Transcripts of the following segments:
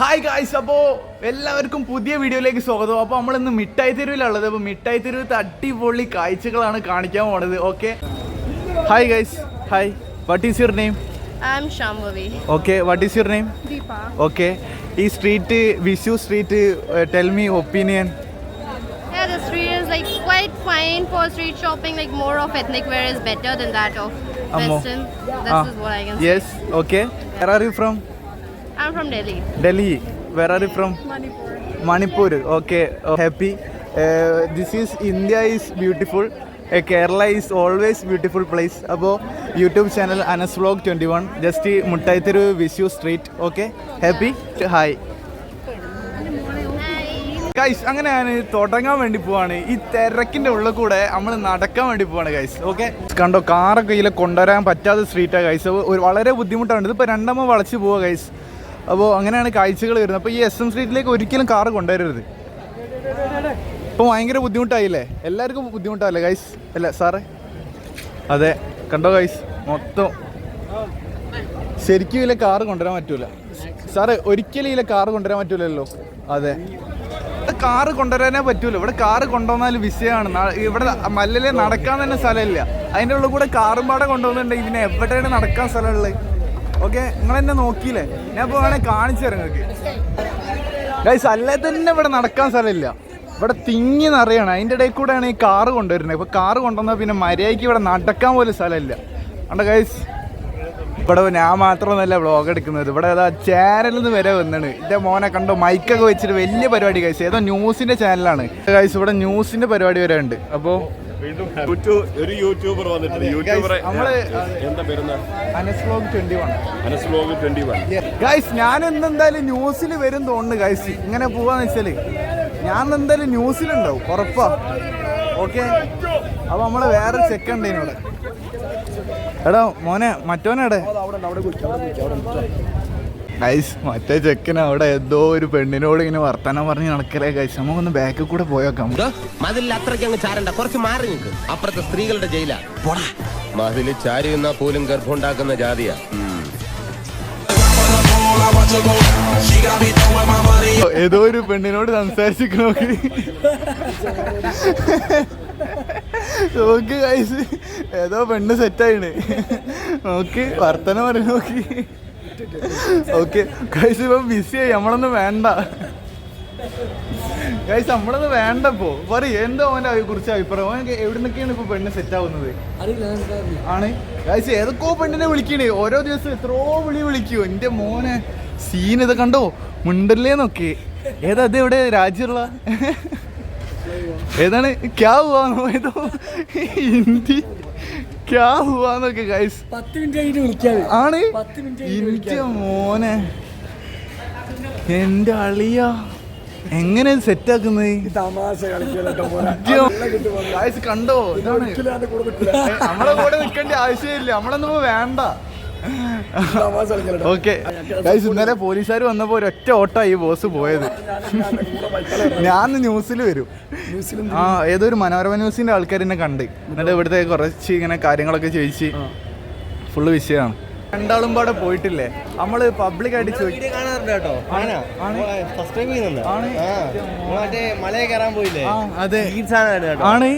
Hi guys അപ്പോൾ എല്ലാവർക്കും പുതിയ വീഡിയോയിലേക്ക് സ്വാഗതം അപ്പോൾ നമ്മൾ ഇന്ന് മിഠായി തെരുവിലുള്ളത് അപ്പോൾ മിഠായി തെരുവിലത്തെ അടിപൊളി കാഴ്ചകളാണ് കാണിക്കാൻ പോണത് okay hi guys hi what is your name. Okay what is your name Deepa. Okay ഈ street Vishu street tell me opinion Yeah, the street is like quite fine for street shopping. Like more of ethnic wear is better than that of Western. This is what I can say. Yes. Okay. Where are you from I'm from Delhi. Delhi. Where are you from? Manipur. Manipur. Okay. Manipur okay happy this is India is beautiful Kerala is always beautiful place അപ്പോൾ YouTube channel Anas vlog twenty one just Muttayitheru Vishu street okay happy hi guys അങ്ങനെ ഞാൻ തുടങ്ങാൻ വേണ്ടി പോവാണ്. ഈ തിരക്കിന്റെ ഉള്ളിൽ കൂടെ നമ്മൾ നടക്കാൻ വേണ്ടി പോവാണ് ഗൈസ് ഓക്കെ കണ്ടോ കാറൊക്കെ ഇതിൽ കൊണ്ടുവരാൻ പറ്റാത്ത സ്ട്രീറ്റാണ് ഗൈസ് വളരെ ബുദ്ധിമുട്ടാണ്. ഇതിപ്പോൾ രണ്ടമ്മ വളച്ച് പോവുക ഗൈസ് അപ്പോൾ അങ്ങനെയാണ് കാഴ്ചകൾ വരുന്നത്. അപ്പോൾ ഈ എസ് എം സ്ട്രീറ്റിലേക്ക് ഒരിക്കലും കാറ് കൊണ്ടുവരരുത്. ഇപ്പോൾ ഭയങ്കര ബുദ്ധിമുട്ടായില്ലേ? എല്ലാവർക്കും ബുദ്ധിമുട്ടാവില്ലേ ഗൈസ് അല്ല സാറേ അതെ കണ്ടോ ഗൈസ് മൊത്തം ശരിക്കും ഇതിലെ കാറ് കൊണ്ടുവരാൻ പറ്റൂല. സാറേ ഒരിക്കലും ഇതിലെ കാറ് കൊണ്ടുവരാൻ പറ്റൂലല്ലോ. അതെ. കാറ് കൊണ്ടുവരാനേ പറ്റൂല. ഇവിടെ കാറ് കൊണ്ടുവന്നാൽ വിഷയമാണ്. ഇവിടെ മല്ലിലെ നടക്കാൻ തന്നെ സ്ഥലമില്ല. അതിന്റെ ഉള്ളിൽ കൂടെ കാറും പാടെ കൊണ്ടുവന്നിട്ടുണ്ടെങ്കിൽ ഇതിനെ എവിടെയാണ് നടക്കാൻ സ്ഥലമുള്ളത് ഓക്കെ നിങ്ങൾ എന്നെ നോക്കിയില്ലേ? ഞാൻ ഇപ്പോൾ വേണേൽ കാണിച്ചു തരാം നിങ്ങൾക്ക്. ഗൈസ് അല്ലേ തന്നെ ഇവിടെ നടക്കാൻ സ്ഥലമില്ല. ഇവിടെ തിങ്ങി നിറയാണ്. അതിന്റെ ഇടയിൽ കൂടെയാണ് ഈ കാറ് കൊണ്ടുവരുന്നത്. ഇപ്പോൾ കാറ് കൊണ്ടുവന്നാൽ പിന്നെ മര്യാദയ്ക്ക് ഇവിടെ നടക്കാൻ പോലും സ്ഥലമില്ല. അണ്ട ഗൈസ് ഇവിടെ ഞാൻ മാത്രമൊന്നല്ല വ്ളോഗ് എടുക്കുന്നത്. ഇവിടെ ഏതാ ചാനലിൽ നിന്ന് വരെ വന്നാണ്. എന്റെ മോനെ കണ്ടോ മൈക്കൊക്കെ വെച്ചിട്ട് വലിയ പരിപാടി കഴിച്ചു ഏതോ ന്യൂസിന്റെ ചാനലാണ് കഴിച്ചു ഇവിടെ ന്യൂസിന്റെ പരിപാടി വരെ ഉണ്ട്. അപ്പോൾ ഒരു യൂട്യൂബർ വന്നിട്ടുണ്ട്. നമ്മൾ എന്താ പേരുന്ന Anas vlog twenty one Anas vlog twenty one guys ഞാൻ എന്തായാലും ന്യൂസിൽ വരും തോന്നുന്നു ഗൈസ് ഇങ്ങനെ പോവാന്ന് വെച്ചാൽ ഞാൻ എന്തായാലും ന്യൂസിലുണ്ടാവും ഉറപ്പാ. ഓക്കെ അപ്പൊ നമ്മൾ വേറെ ചെക്ക് ഉണ്ട് ഇവിടെ എടാ മോനെ മറ്റോനെടെ? ഗൈസ് മറ്റേ ചെക്കന് അവിടെ എന്തോ ഒരു പെണ്ണിനോട് ഇങ്ങനെ വർത്താനം പറഞ്ഞ് നടക്കലേ ഗൈസ് നമുക്കൊന്ന് ബാക്കിൽ കൂടെ പോയേക്കാം മതിൽ അത്രയ്ക്ക് അങ്ങ് ചാരണ്ട. കുറച്ച് മാറി നിൽക്ക്. അപ്പുറത്തെ സ്ത്രീകളുടെ ജയിലാ. പോടാ. മതിൽ ചാരി എന്നാ പോലും ഗർഭം ഉണ്ടാക്കുന്ന ജാതിയാ. ഏതോ ഒരു പെണ്ണിനോട് സംസാരിച്ചു നോക്കി. നോക്ക് ഗൈസ് ഏതോ പെണ്ണ് സെറ്റായിണ് നോക്ക് വർത്തനം പറഞ്ഞു നോക്കി. ഓക്കെ ഗൈസ് ഇപ്പം ബിസി ആയി. നമ്മളൊന്നും വേണ്ട. ഗൈസ് നമ്മളൊന്ന് വേണ്ട ഇപ്പോ. എന്തോ അവന്റെ അവന്റെ കുറിച്ച് അഭിപ്രായം? എവിടെ നിന്നൊക്കെയാണ് ഇപ്പൊ പെണ്ണ് സെറ്റ് ആവുന്നത്? ആണ്. ഗൈസ് ഏതൊക്കെയോ പെണ്ണിനെ വിളിക്കണേ. ഓരോ ദിവസം എത്രയോ വിളി വിളിക്കൂ. എന്റെ മോനെ സീൻ ഇത് കണ്ടോ? മുണ്ടല്ലേ മുണ്ടല്ലേന്നൊക്കെ ഏതാ അത് എവിടെ? രാജ്യമുള്ള ഏതാണ്? ക്യാ ഹുവാന്നോ ഏതോ ഹിന്ദി. ക്യാ ഹുവാന്നൊക്കെ ഗൈസ് പത്ത് മിനിറ്റ് കഴിഞ്ഞിട്ട് വിളിക്കാതെ ആണ്? കഴിഞ്ഞ് മോനെ. എന്റെ അളിയ. എങ്ങനെ സെറ്റ് ആക്കുന്നത്? തമാശ കളിക്കലോ പോലെ. കണ്ടോ? ഇതാണ്. നമ്മളെ കൂടെ നിൽക്കേണ്ട ആവശ്യമില്ല. നമ്മളൊന്നും വേണ്ട. ഓക്കെ. ഗൈസ് ഇന്നലെ പോലീസുകാർ വന്നപ്പോൾ ഒരൊറ്റ ഈ ബോസ് പോയത്. ഞാൻ ന്യൂസിൽ വരും. ആ ഏതൊരു മനോരമ ന്യൂസിന്റെ ആൾക്കാർ എന്നെ കണ്ട്. എന്നിട്ട് ഇവിടുത്തെ കുറച്ച് ഇങ്ങനെ കാര്യങ്ങളൊക്കെ ചോദിച്ച് ഫുള്ള് വിഷയമാണ്. രണ്ടാളും പാടെ പോയിട്ടില്ലേ? നമ്മൾ പബ്ലിക് ആയിട്ട് ചോദിക്കും കാണാറുണ്ട് കേട്ടോ. മറ്റേ മലയെ കയറാൻ പോയില്ലേ? അതെ. ആണ്.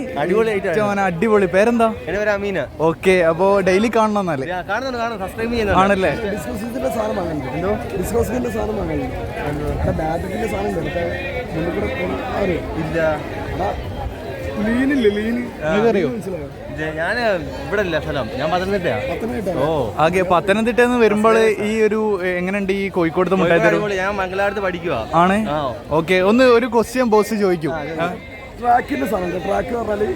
ഏറ്റവും അടിപൊളി. പേരെന്താ? എന്റെ പേര് അമീന. ഓക്കെ അപ്പോ ഡെയിലി കാണണമെന്നല്ലേ ആണല്ലേ? ലീനില്ലേ ലീന്? മനസ്സിലായോ? ഇത് ഞാൻ ഇവിടെ ഇല്ല സ്ഥലം. ഞാൻ പത്തനംതിട്ട ഓ. ആകെ പത്തനംതിട്ട എന്ന് വരുമ്പോൾ ഈ ഒരു എങ്ങനെയുണ്ട് ഈ കോഴിക്കോട് ഞാൻ മംഗലാടത്ത് പഠിക്കുക ആണ്? ഓക്കെ ഒന്ന് ഒരു ക്വസ്റ്റ്യൻ ബോസ് ചോദിക്കും. ട്രാക്കിന്റെ സാധനം ട്രാക്ക് പറഞ്ഞാൽ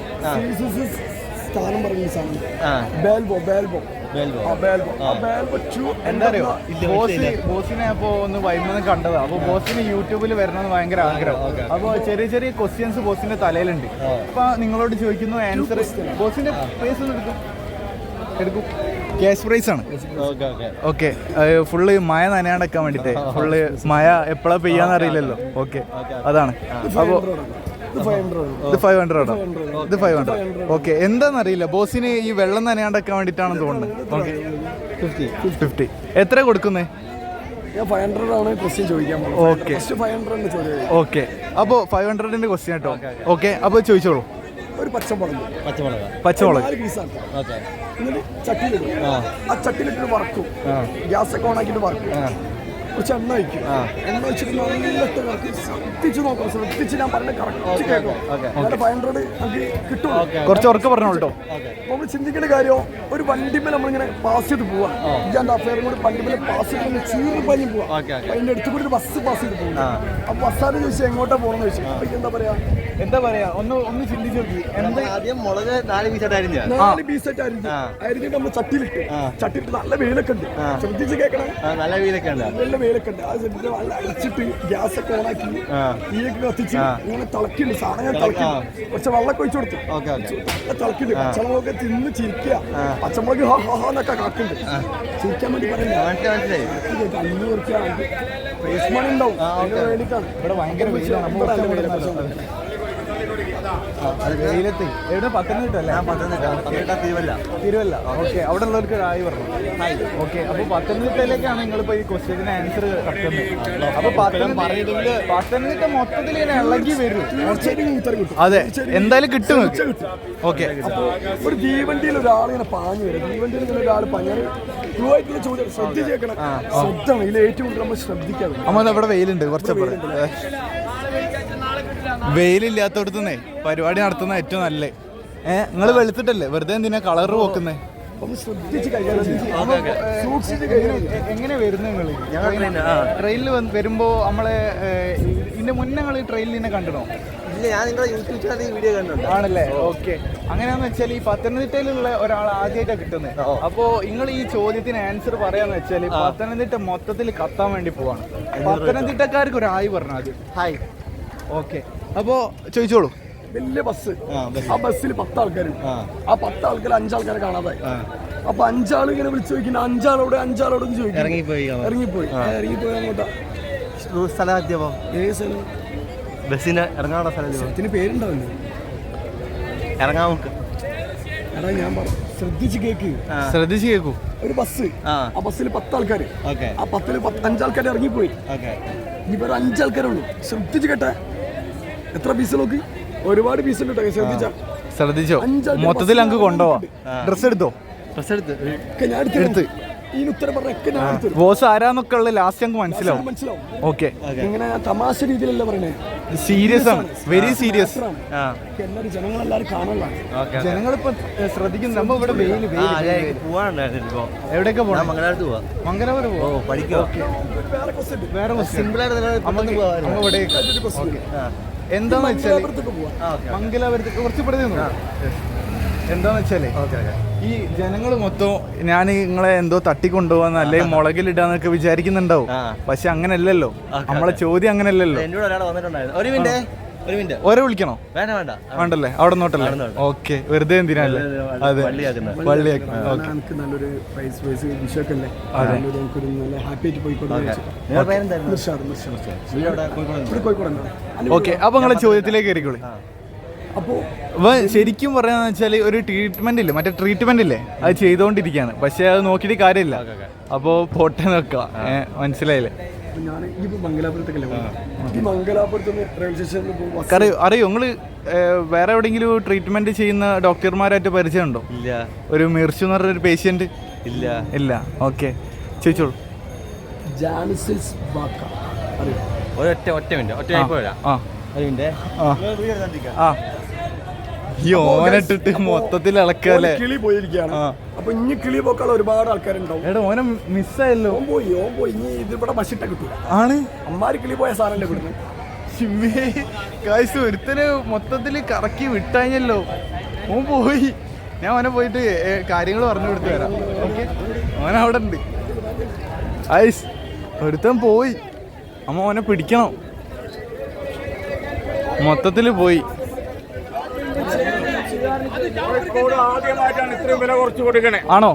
സ്ഥാനം പറയുന്ന സാധനം. ബേൽബോ ബേൽബോ ബേൽബോ. ആ ബേൽബോ ആ. ബേൽബോ ടു എന്താ അറിയോ? ഇല്ല, ബോസ് മനസ്സിലായില്ല. ബോസിനെ അപ്പോ ഒന്ന് വൈമെന്ന് കണ്ടതാ. അപ്പൊ ബോസിന് യൂട്യൂബിൽ വരണമെന്ന് ഭയങ്കര ആഗ്രഹം. അപ്പൊ ചെറിയ ചെറിയ ക്വസ്റ്റ്യൻസ് ബോസിന്റെ തലയിലുണ്ട്. അപ്പൊ നിങ്ങളോട് ചോദിക്കുന്നു ആൻസർ ബോസിന്റെ പ്രൈസ് എടുക്കും. എടുക്കും. ക്യാഷ് പ്രൈസ് ആണ്. Okay okay. ഓക്കെ. ഫുള്ള് മഴ നനയാണ്ടക്കാൻ വേണ്ടിട്ട്. ഫുള്ള് മഴ എപ്പോഴാ പെയ്യാന്ന് അറിയില്ലല്ലോ. ഓക്കെ. അതാണ്. അപ്പോ ഫൈവ് ഹൺഡ്രഡ് ഇത് ഫൈവ് ഹൺഡ്രഡ് ഇത് ഫൈവ് ഹൺഡ്രഡ് ഓക്കെ എന്താണെന്നറിയില്ല ബോസിന് ഈ വെള്ളം നനയാണ്ടൊക്കെ വേണ്ടിയിട്ടാണെന്ന് തോന്നുന്നത് ഓക്കെ ഫിഫ്റ്റി എത്ര കൊടുക്കുന്നേ? ഓക്കെ അപ്പോൾ ഫൈവ് ഹൺഡ്രഡിന്റെ ക്വസ്റ്റ്യൻ കേട്ടോ. ഓക്കെ അപ്പോൾ ചോദിച്ചോളൂ. ഒരു പച്ചമുളക്. പച്ചമുളക്. പച്ചമുളക്. നാല് പീസാണ് ഓക്കെ എന്നിട്ട് ചട്ടിയിലിടും. ആ. ചട്ടിയിലിട്ട് വറക്കും. ഗ്യാസ് ഒക്കെ ഓൺ ആക്കിയിട്ട് വറക്കും. കുറച്ച് എണ്ണ വയ്ക്കും എണ്ണ വെച്ചിട്ട് നല്ലിട്ട് കറക്കി ശ്രദ്ധിച്ച് നോക്കണം ശ്രദ്ധിച്ച് ഞാൻ പറഞ്ഞ കറക്റ്റ് കേൾക്കും. അങ്ങനെ ഫൈവ് ഹൺഡ്രഡ് നമുക്ക് കിട്ടും കുറച്ച് ഉറക്കം പറഞ്ഞോളൂ കേട്ടോ. നമ്മൾ ചിന്തിക്കേണ്ട കാര്യം ഒരു വണ്ടിമേൽ നമ്മളിങ്ങനെ പാസ് ചെയ്ത് പോവാം. ഞാൻ അഫയറും കൂടി വണ്ടിമേൽ പാസ് ചെയ്ത് ചീറി പഞ്ഞ് പോവാം. അതിന്റെ അടുത്ത് കൂടി ഒരു ബസ് പാസ് ചെയ്ത് പോകും അപ്പൊ ബസ്സാരെ ചോദിച്ചാൽ എങ്ങോട്ടാ പോകണമെന്ന് ചോദിച്ചു. എന്താ പറയാ എന്താ പറയാ? ഒന്ന് ഒന്ന് ചിന്തിച്ചു നോക്കി. എന്താ ആദ്യം മുളക് നാല് പീസായിട്ടായിരുന്നു നാല് പീസായിട്ട് അരിഞ്ഞു. അരിഞ്ഞിട്ട് നമ്മൾ ചട്ടിയിലിട്ട്. ചട്ടിയിട്ട് നല്ല വെയിലൊക്കെ ഉണ്ട്. ശ്രദ്ധിച്ച് കേൾക്കണം. നല്ല വെയിലൊക്കെ ഉണ്ട്. നല്ല വെയിലൊക്കെ ഉണ്ട്. അത് ശ്രദ്ധിച്ച് നല്ല അടിച്ചിട്ട് ഗ്യാസ് ഒക്കെ ഓണാക്കി തീയൊക്കെ കത്തിച്ച് ഇങ്ങനെ തിളക്കിണ്ട് സാധനം തിളക്കി കുറച്ച് വെള്ളം ഒഴിച്ചു കൊടുത്തു. തിളക്കിണ്ട് പച്ചമുളകൊക്കെ തിന്ന് ചിരിക്കുക പച്ചമുളക് ഹോ ഹോ ഹോ എന്നൊക്കെ കാക്കുണ്ട്. ചിരിക്കാൻ വേണ്ടി പറയില്ല അഞ്ഞൂറ് റുപ്യ ഉണ്ടാവും. അതിന് വേണ്ടിയിട്ടാണ്. ഇവിടെ ഭയങ്കര വെയിലത്ത്. എവിടെ? പത്തനംതിട്ട അല്ലേ? പത്തനംതിട്ട. തിരുവല്ല. തിരുവല്ല. ഓക്കെ. അവിടെ ഉള്ളവർക്ക് ഹായ് പറഞ്ഞു. ഓക്കെ. അപ്പൊ പത്തനംതിട്ടയിലേക്കാണ് നിങ്ങളിപ്പോ ഈ ക്വസ്റ്റ്യന് ആൻസർ കട്ടുന്നത് അപ്പൊ പത്തനംതിട്ട പത്തനംതിട്ട മൊത്തത്തിൽ ഇങ്ങനെ ഇളകി വരും. തീർച്ചയായിട്ടും ഉത്തരം കിട്ടും. അതെ. എന്തായാലും കിട്ടും ഓക്കെ. ഒരു തീവണ്ടിയിൽ ഒരാൾ ഇങ്ങനെ പാഞ്ഞു വരും. തീവണ്ടിയിൽ ഇങ്ങനെ ഒരാൾ പാഞ്ഞാൽ ട്രൂ ആയിട്ടുള്ള ചോദ്യം ശ്രദ്ധിച്ചേക്കണം. ശ്രദ്ധ ഇതിൽ ഏറ്റവും കൂടുതൽ നമ്മൾ ശ്രദ്ധിക്കാതെ അമ്മ ഇവിടെ വെയിലുണ്ട്? കുറച്ചപ്പുറം. വെയിലില്ലാത്തടത്തുനിന്നേ പരിപാടി നടത്തുന്ന ഏറ്റവും നല്ലത്. ഏഹ് നിങ്ങൾ വെളുത്തിട്ടല്ലേ? വെറുതെ എന്തിനാ കളർ പോക്കുന്നേ? ഒന്ന് ശ്രദ്ധിച്ച് സൂക്ഷിച്ച് എങ്ങനെ വരുന്നു നിങ്ങൾ ട്രെയിനിൽ വരുമ്പോ നമ്മളെ ഇന്റെ ഇതിന്റെ മുന്നേ നിങ്ങൾ ട്രെയിനിൽ നിന്നെ കണ്ടിനോ ഇല്ല ഞാൻ യൂട്യൂബ് വീഡിയോ ആണല്ലേ? ഓക്കെ. അങ്ങനെയാന്ന് വെച്ചാൽ ഈ പത്തനംതിട്ടയിലുള്ള ഒരാൾ ആദ്യമായിട്ടാണ് കിട്ടുന്നത് അപ്പോ നിങ്ങൾ ഈ ചോദ്യത്തിന് ആൻസർ പറയാന്ന് വെച്ചാൽ പത്തനംതിട്ട മൊത്തത്തിൽ കത്താൻ വേണ്ടി പോവാണ്. പത്തനംതിട്ടക്കാർക്ക് ഒരു ആയി പറഞ്ഞു ആദ്യം ഹായ് ഓക്കെ. അപ്പോ ചോദിച്ചോളൂ. വലിയ ബസ്. ആ, ബസ്സിൽ പത്ത് ആൾക്കാരും ആ. പത്ത് ആൾക്കാർ അഞ്ചാൾക്കാരെ കാണാതായി. അപ്പൊ അഞ്ചാൾ ഇങ്ങനെ വിളിച്ചു ചോദിക്കുന്ന അഞ്ചാളോട് അഞ്ചാളോട് ചോദിക്കും ഇറങ്ങിപ്പോയി. ഇറങ്ങിപ്പോയി. ഇറങ്ങിപ്പോയി അങ്ങോട്ടാ. സ്ഥലം എത്തിയപ്പോ ഏത് സ്ഥലം? ബസ്സിന് ഇറങ്ങാനുള്ള സ്ഥലത്തിന് പേരുണ്ടാവില്ലേ? ഇറങ്ങാൻ നമുക്ക് എടാ ഞാൻ ശ്രദ്ധിച്ചു ശ്രദ്ധിച്ച് കേക്ക്. ശ്രദ്ധിച്ചു കേൾക്കൂ ഒരു ബസ്. ആ. ബസ്സിൽ പത്ത് ആൾക്കാർ ഓക്കെ. ആ പത്തിൽ പത്ത് അഞ്ചാൾക്കാർ ഇറങ്ങിപ്പോയി. ഓക്കെ. ഇനിയിപ്പോ ഒരു അഞ്ചാൾക്കാരേ ഉള്ളൂ. ശ്രദ്ധിച്ച് കേട്ടെ. എത്ര പീസ് നോക്കി? ഒരുപാട് പീസ് ഉണ്ട് കേട്ടോ ശ്രദ്ധിച്ച? ശ്രദ്ധിച്ചോ? മൊത്തത്തിൽ അങ്ങ് കൊണ്ടോ. ഡ്രസ് എടുത്തോ? ഡ്രസ് എടുത്ത്. ഞാൻ എടുത്തു ഈ ഉത്തരം പറഞ്ഞ ഒക്കെ ഞാൻ എടുത്തു ബോസ് ആരാന്നൊക്കെ ഉള്ള ലാസ്റ്റ് ഞങ്ങൾക്ക് മനസ്സിലാവും. മനസ്സിലാവും. ഓക്കെ ഇങ്ങനെ ഞാൻ തമാശ രീതിയിലല്ല പറയണേ. സീരിയസ് ആണ്. വെരി സീരിയസ് ജനങ്ങളിപ്പോ ശ്രദ്ധിക്കുന്നു. നമ്മ ഇവിടെ വെയിൽ എവിടെയൊക്കെ പോകണം മംഗലാപുരത്ത് പോവാ. മംഗലാപുരം ഓ പോവാ പഠിക്കോ വേറെ സിമ്പിൾ ഉണ്ട്. എന്താന്ന് വെച്ചാൽ മംഗലാപുരത്തൊക്കെ കുറച്ച് ഇവിടെ നിന്നു എന്താന്ന് വെച്ചാലേ ഈ ജനങ്ങൾ മൊത്തം ഞാൻ നിങ്ങളെ എന്തോ തട്ടിക്കൊണ്ടുപോകാന്ന് അല്ലെങ്കിൽ മുളകിലിടാന്നൊക്കെ വിചാരിക്കുന്നുണ്ടാവും. പക്ഷെ അങ്ങനല്ലല്ലോ. നമ്മളെ ചോദ്യം അങ്ങനല്ലല്ലോ. എന്നോട് ഒരാൾ വന്നിട്ടുണ്ടായിരുന്നു. ഒരു മിനിറ്റ്. ഒരു മിനിറ്റ്. ഓരോ വിളിക്കണോ? വേണ്ട വേണ്ട. വേണ്ടല്ലേ? അവിടെ നോട്ടല്ലേ. ഓക്കെ. വെറുതെ അതെ നല്ലൊരു പ്രൈസ് വിഷയക്കല്ലേ നല്ല ഹാപ്പി ആയിട്ട് പോയിക്കോട്ടെ ഓക്കെ. അപ്പൊ നിങ്ങളെ ചോദ്യത്തിലേക്ക് കയറിക്കോളി. അപ്പോ അപ്പൊ ശരിക്കും പറയാന്ന് വെച്ചാൽ ഒരു ട്രീറ്റ്മെന്റ് ഇല്ലേ? മറ്റേ ട്രീറ്റ്മെന്റ് ഇല്ലേ? അത് ചെയ്തോണ്ടിരിക്കാണ്. പക്ഷെ അത് നോക്കിയിട്ട് കാര്യമില്ല. അപ്പോ പോട്ടെ നോക്കാം ഏഹ് മനസ്സിലായില്ലേ ഞാൻ ഇപ്പൊ മംഗലാപുരത്തേക്കല്ലേ ഈ മംഗലാപുരത്ത് നിന്ന് റെയിൽവേ സ്റ്റേഷനിൽ പോകുമ്പോൾ അറിയോ അറിയോ നിങ്ങൾ വേറെ എവിടെങ്കിലും ട്രീറ്റ്മെന്റ് ചെയ്യുന്ന ഡോക്ടർമാരായിട്ട് പരിചയമുണ്ടോ? ഇല്ല. ഒരു മിർച്ചു എന്ന് പറഞ്ഞ ഒരു പേഷ്യന്റ് ഇല്ല. ഇല്ല. ഓക്കെ. ചോദിച്ചോളൂ. ജാനിസിസ് ബാക്ക അറിയോ? ഒരൊറ്റ ഒറ്റ മിനിറ്റ്. ഒറ്റ മിനിറ്റ് പോരാ. ആ. ഒരു മിനിറ്റ്. ആ. ഈ ഓനിട്ടിട്ട് മൊത്തത്തിൽ ഇളക്കല്ലേ കിളി പോയിരിക്കുകയാണ്. അപ്പൊ ഇനി കിളി പോക്കാൾ ഒരുപാട് ആൾക്കാരുണ്ടാവും. എടാ ഓനെ മിസ്സായല്ലോ. ഓൻ പോയി ഓൻ പോയി. ഇനി ഇത് ഇവിടെ മഷിട്ട കിട്ടൂല ആണ്? അമ്മാര് കിളി പോയ സാറല്ലേ ഇവിടുന്ന്? കാശ് ഒരുത്തന് മൊത്തത്തിൽ കറക്കി വിട്ടാഞ്ഞല്ലോ. ഓൻ പോയി. ഞാൻ ഓനെ പോയിട്ട് കാര്യങ്ങൾ പറഞ്ഞു കൊടുത്തു തരാം ഓക്കെ? അവൻ അവിടെ ഉണ്ട്. ഐസ് ഒരുത്തൻ പോയി. അമ്മ ഓനെ പിടിക്കണം. മൊത്തത്തിൽ പോയി. ആദ്യമായിട്ടാണ് ഇത്രയും വില കുറച്ച് കൊടുക്കണേ ആണോ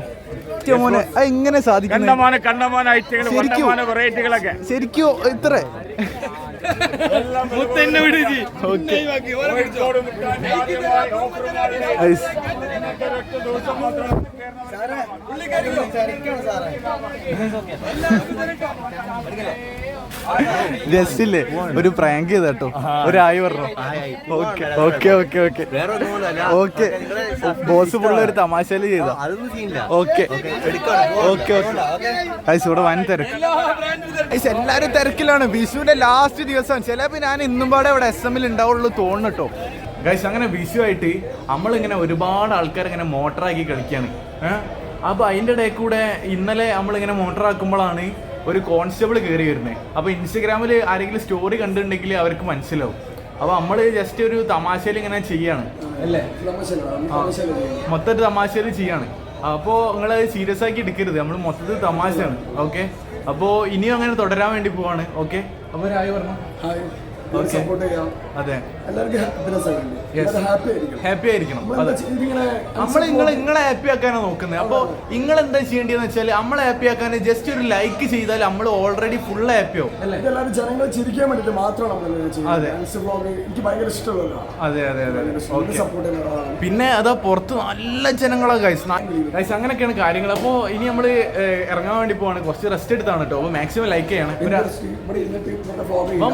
മോനെ എങ്ങനെ സാധിക്കും കണ്ടമാന കണ്ടമാന ഐറ്റങ്ങൾ? കണ്ടമാന വെറൈറ്റികളൊക്കെ ശരിക്കും ഇത്ര ദിവസം മാത്രം ജസ്റ്റ് ഇല്ലേ ഒരു പ്രാങ്ക് ചെയ്ത കേട്ടോ ഒരായി പറഞ്ഞു okay okay okay. Okay. Boss പുള്ള ഒരു തമാശയിൽ ചെയ്ത. ഓക്കെ. ഓക്കെ ഓക്കെ ഐസ് ഇവിടെ വൻ തിരക്ക്. ഐസ് എല്ലാരും തിരക്കിലാണ്. വിഷുവിന്റെ ലാസ്റ്റ് ദിവസം ചിലപ്പോ ഞാൻ ഇന്നും പാടെ ഇവിടെ എസ് എമ്മിൽ ഉണ്ടാവുള്ളൂ തോന്നുന്നു കേട്ടോ. ഗൈസ് അങ്ങനെ വിഷു ആയിട്ട് നമ്മളിങ്ങനെ ഒരുപാട് ആൾക്കാർ ഇങ്ങനെ മോട്ടറാക്കി കളിക്കുകയാണ് ഏഹ് അപ്പൊ അതിന്റെ ഇടയിൽ കൂടെ ഇന്നലെ നമ്മളിങ്ങനെ മോട്ടറാക്കുമ്പോഴാണ് ഒരു കോൺസ്റ്റബിൾ കയറി വരുന്നത് അപ്പോൾ ഇൻസ്റ്റഗ്രാമിൽ ആരെങ്കിലും സ്റ്റോറി കണ്ടിട്ടുണ്ടെങ്കിൽ അവർക്ക് മനസ്സിലാവും. അപ്പൊ നമ്മൾ ജസ്റ്റ് ഒരു തമാശയിൽ ഇങ്ങനെ ചെയ്യാണ്. മൊത്തത്തിൽ തമാശയിൽ ചെയ്യാണ്. അപ്പോൾ നിങ്ങൾ സീരിയസ് ആക്കി എടുക്കരുത്. നമ്മൾ മൊത്തത്തിൽ തമാശയാണ്. ഓക്കെ അപ്പോൾ ഇനിയും അങ്ങനെ തുടരാൻ വേണ്ടി പോവാണ്. ഓക്കെ അപ്പോൾ രായി പറഞ്ഞു? Okay. അതെ. എല്ലാവർക്കും. എല്ലാവരും ഹാപ്പി ആയിരിക്കും ഹാപ്പി ആയിരിക്കണം. നമ്മൾ നിങ്ങൾ നിങ്ങളെ ഹാപ്പി ആക്കാനാണ് നോക്കുന്നത് അപ്പോൾ നിങ്ങൾ എന്താ ചെയ്യേണ്ടതെന്ന് വെച്ചാൽ നമ്മളെ ഹാപ്പി ആക്കാൻ ജസ്റ്റ് ഒരു ലൈക്ക് ചെയ്താൽ നമ്മൾ ഓൾറെഡി ഫുൾ ഹാപ്പി ആവും. ഇതെല്ലാവരും ജനങ്ങളെ ചിരിക്കാൻ വേണ്ടിട്ട് മാത്രമാണ് അതെ. എനിക്ക് ഭയങ്കര ഇഷ്ടമുള്ളതാണ്. അതെ അതെ അതെ. സപ്പോർട്ട് പിന്നെ അതാ പുറത്ത് നല്ല ജനങ്ങളാ ഗൈസ് ഗൈസ് അങ്ങനെയൊക്കെയാണ് കാര്യങ്ങൾ അപ്പോൾ ഇനി നമ്മൾ ഇറങ്ങാൻ വേണ്ടി പോവാണ്. കുറച്ച് റെസ്റ്റ് എടുത്താണ് കേട്ടോ അപ്പോൾ മാക്സിമം ലൈക്ക് ചെയ്യണം.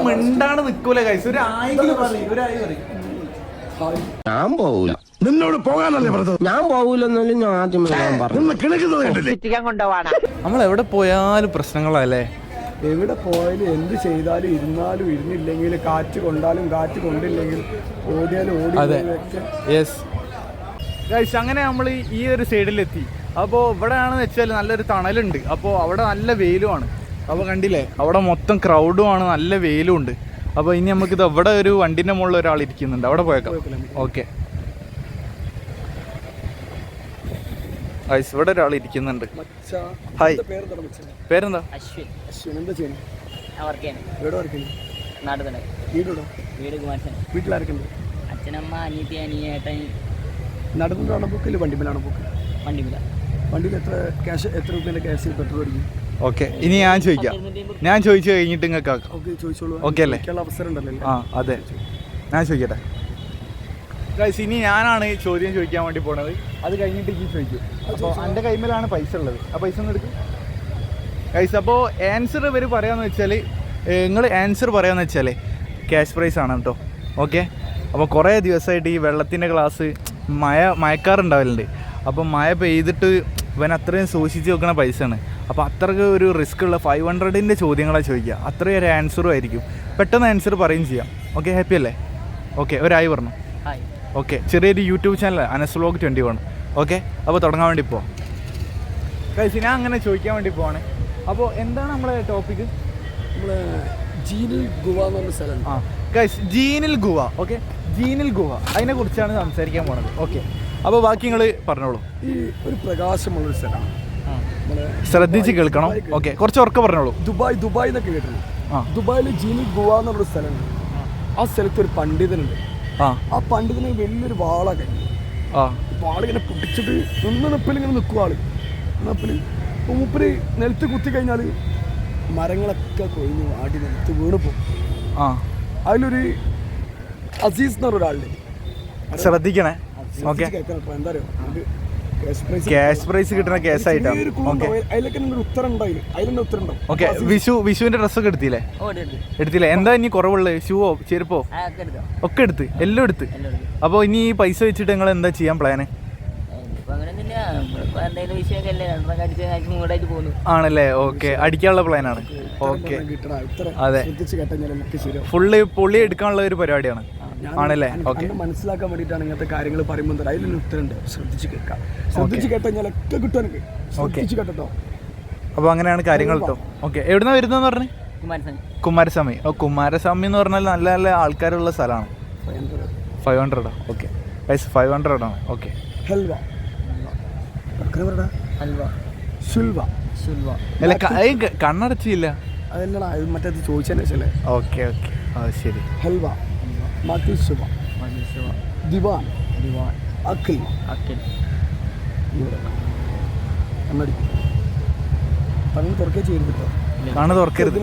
മിണ്ടാണ് നിക്കൂല ഗൈസ് ഒരു ആയിരം ഞാൻ പോവില്ല നിന്നോട് പോകാനല്ലേ പറഞ്ഞത്? ഞാൻ പോവൂലെന്നാലും ഞാൻ ആദ്യം ഞാൻ പറഞ്ഞു. നിന്ന് കിണക്കുന്നത് കണ്ടില്ലേ? നമ്മൾ എവിടെ പോയാലും പ്രശ്നങ്ങളല്ലേ? എവിടെ പോയാലും എന്ത് ചെയ്താലും ഇരുന്നാലും ഇരുന്നില്ലെങ്കിൽ കാറ്റ് കൊണ്ടാലും കാറ്റ് കൊണ്ടില്ലെങ്കിൽ ഓടിയാലും അതെ. യെസ് ഗൈസ് അങ്ങനെ നമ്മൾ ഈ ഒരു സൈഡിലെത്തി. അപ്പോൾ ഇവിടെയാണെന്ന് വെച്ചാൽ നല്ലൊരു തണലുണ്ട്. അപ്പോൾ അവിടെ നല്ല വെയിലുമാണ്. അപ്പോൾ കണ്ടില്ലേ? അവിടെ മൊത്തം ക്രൗഡുമാണ് നല്ല വെയിലും ഉണ്ട്. അപ്പോൾ ഇനി നമുക്ക് നമുക്കിത് അവിടെ ഒരു വണ്ടിന്റെ മുകളിൽ ഒരാൾ ഇരിക്കുന്നുണ്ട്. അവിടെ പോയേക്കാം. ഓക്കെ. ഐസ് ഇവിടെ ഒരാൾ ഇരിക്കുന്നുണ്ട്. മച്ച ഹായ് പേരെന്താ? അശ്വിൻ. അശ്വിൻ എന്താ വീട്ടിലാരൊക്കെ അച്ഛനമ്മ അനിയത്തി അനിയേട്ടൻ. നടന്നിട്ടാണ് ബുക്ക് ഇല്ല വണ്ടിമേലാണ് ബുക്ക് വണ്ടിമില്ല വണ്ടിയിൽ എത്ര ക്യാഷ് എത്ര രൂപയുടെ ക്യാഷ് പെട്രോൾ അടിക്കും? ഓക്കെ. ഇനി ഞാൻ ചോദിക്കാം. ഞാൻ ചോദിച്ചു കഴിഞ്ഞിട്ട് നിങ്ങൾക്ക് ഓക്കെ അല്ലേ? ആ അതെ. ഞാൻ ചോദിക്കട്ടെ? ഗൈസ് ഇനി ഞാനാണ് ചോദ്യം ചോദിക്കാൻ വേണ്ടി പോണത്. അത് കഴിഞ്ഞിട്ട് ഈ ചോദിക്കും. അപ്പോൾ എന്റെ കൈമേലാണ് പൈസ ഉള്ളത്. ആ പൈസ ഒന്ന് എടുക്കും. ഗൈസ് അപ്പോൾ ആൻസർ ഇവർ പറയാന്ന് വെച്ചാൽ നിങ്ങൾ ആൻസർ പറയാന്ന് വെച്ചാൽ ക്യാഷ് പ്രൈസ് ആണ് കേട്ടോ ഓക്കെ അപ്പോൾ കുറേ ദിവസമായിട്ട് ഈ വെള്ളത്തിന്റെ ഗ്ലാസ് മഴ മയക്കാറുണ്ടാവലുണ്ട്. അപ്പോൾ മഴ പെയ്തിട്ട് ഇവൻ അത്രയും സൂക്ഷിച്ച് വെക്കണ പൈസയാണ്. അപ്പോൾ അത്രയ്ക്ക് ഒരു റിസ്ക് ഉള്ള ഫൈവ് ഹൺഡ്രഡിന്റെ ചോദ്യങ്ങളാണ് ചോദിക്കുക. അത്രയും ഒരു ആൻസറും ആയിരിക്കും. പെട്ടെന്ന് ആൻസർ പറയും ചെയ്യാം. ഓക്കെ ഹാപ്പി അല്ലേ? ഓക്കെ ഒരായി പറഞ്ഞു ഓക്കെ ചെറിയൊരു YouTube channel Anas vlog twenty one okay അപ്പോൾ തുടങ്ങാൻ വേണ്ടി പോവാം. കഴിച്ച് ഞാൻ അങ്ങനെ ചോദിക്കാൻ വേണ്ടി പോവാണ്. അപ്പോൾ എന്താണ് നമ്മളെ ടോപ്പിക്ക് ജീനിൽ ഗുവ എന്ന് പറഞ്ഞ സ്ഥലം ആ ഗൈസ് ജീനിൽ ഗുവ. ഓക്കെ ജീനിൽ ഗുവ. അതിനെ കുറിച്ചാണ് സംസാരിക്കാൻ പോണത്. ഓക്കെ അപ്പോൾ ബാക്കി നിങ്ങൾ പറഞ്ഞോളൂ. ഈ ഒരു പ്രകാശമുള്ളൊരു സ്ഥലമാണ്. ശ്രദ്ധിച്ച് കേൾക്കണം. ഓക്കെ കുറച്ച് ഉറക്കെ പറഞ്ഞോളൂ. ദുബായ് ദുബായ് എന്നൊക്കെ കേട്ടിട്ടുണ്ട്. ആ. ദുബായിൽ ജീനി ഗുവ എന്നൊരു സ്ഥലമുണ്ട് ആ. സ്ഥലത്ത് ഒരു പണ്ഡിതനുണ്ട്. ആ. ആ പണ്ഡിതന് വലിയൊരു വാള കഴിഞ്ഞു ആ. വാളിങ്ങനെ പൊട്ടിച്ചിട്ട് നിന്ന് നിപ്പിൽ ഇങ്ങനെ നിൽക്കും ആൾ. നിപ്പിൽ മൂപ്പര് നിലത്ത് കുത്തി കഴിഞ്ഞാൽ മരങ്ങളൊക്കെ കൊഴിഞ്ഞു ആടി നിലത്ത് വീണ് പോകും. ആ. അതിലൊരു അസീസ് എന്ന് പറഞ്ഞ ഒരാളുണ്ട്. ശ്രദ്ധിക്കണേ. ഓക്കെ. എന്താ prize ക്യാഷ് പ്രൈസ് കിട്ടുന്ന കേസ് ആയിട്ടാ ഓക്കെ വിഷു വിഷുവിന്റെ ഡ്രസ്സൊക്കെ എടുത്തില്ലേ? ഓ എടുത്തില്ലേ? എന്താ ഇനി കുറവുള്ളത് ഷൂവോ? ചെരുപ്പോ? ഒക്കെ എടുത്തോ. ഒക്കെ എടുത്ത്. എല്ലാം എടുത്ത്. അപ്പോൾ ഇനി ഈ പൈസ വെച്ചിട്ട് നിങ്ങൾ എന്താ ചെയ്യാൻ പ്ലാന് ആണല്ലേ? ഓക്കെ അടിക്കാനുള്ള പ്ലാനാണ് ഓക്കെ അതെ. ഫുള്ള് പൊള്ളി എടുക്കാനുള്ള ഒരു പരിപാടിയാണ്. ആണല്ലേ? ഓക്കെ. മനസ്സിലാക്കാൻ വേണ്ടിട്ടാണ് ഇങ്ങനത്തെ കാര്യങ്ങൾ പറയുമ്പോൾ അതിലൊരു ഉത്തരണ്ട് ശ്രദ്ധിച്ച് കേൾക്കാം. ശ്രദ്ധിച്ച് കേട്ടാൽ ഒക്കെ കിട്ടും എനിക്ക്. ശ്രദ്ധിച്ച് കേട്ടോ അപ്പോൾ അങ്ങനെയാണ് കാര്യങ്ങൾ കേട്ടോ ഓക്കെ. എവിടുന്ന വരുന്നതെന്ന് പറഞ്ഞു? കുമാരസ്വാമി. ഓ കുമാരസ്വാമി എന്ന് പറഞ്ഞാൽ നല്ല നല്ല ആൾക്കാരുള്ള സ്ഥലമാണ്. ഫൈവ് ഹൺഡ്രഡോ. ഓക്കെ. വയസ്സ് ഫൈവ് ഹൺഡ്രഡ് ആണ് ഓക്കെ. ഹൽവ. ഹൽവ. സുൽവ അല്ല കണ്ണടച്ചില്ല. അതല്ലടാ മറ്റേ ചോദിച്ചതിന് ശേഷല്ലേ ഓക്കെ ഓക്കെ. ആ ശരി. ഹൽവ. മാറ്റി ശുഭ ദിവാൻ. ദിവാൻ. അഖിൽ. അഖിൽ. കണ്ണടി പറഞ്ഞു തുറക്കേ ചെയ്യരുത് കണ്ണ് തുറക്കരുത്.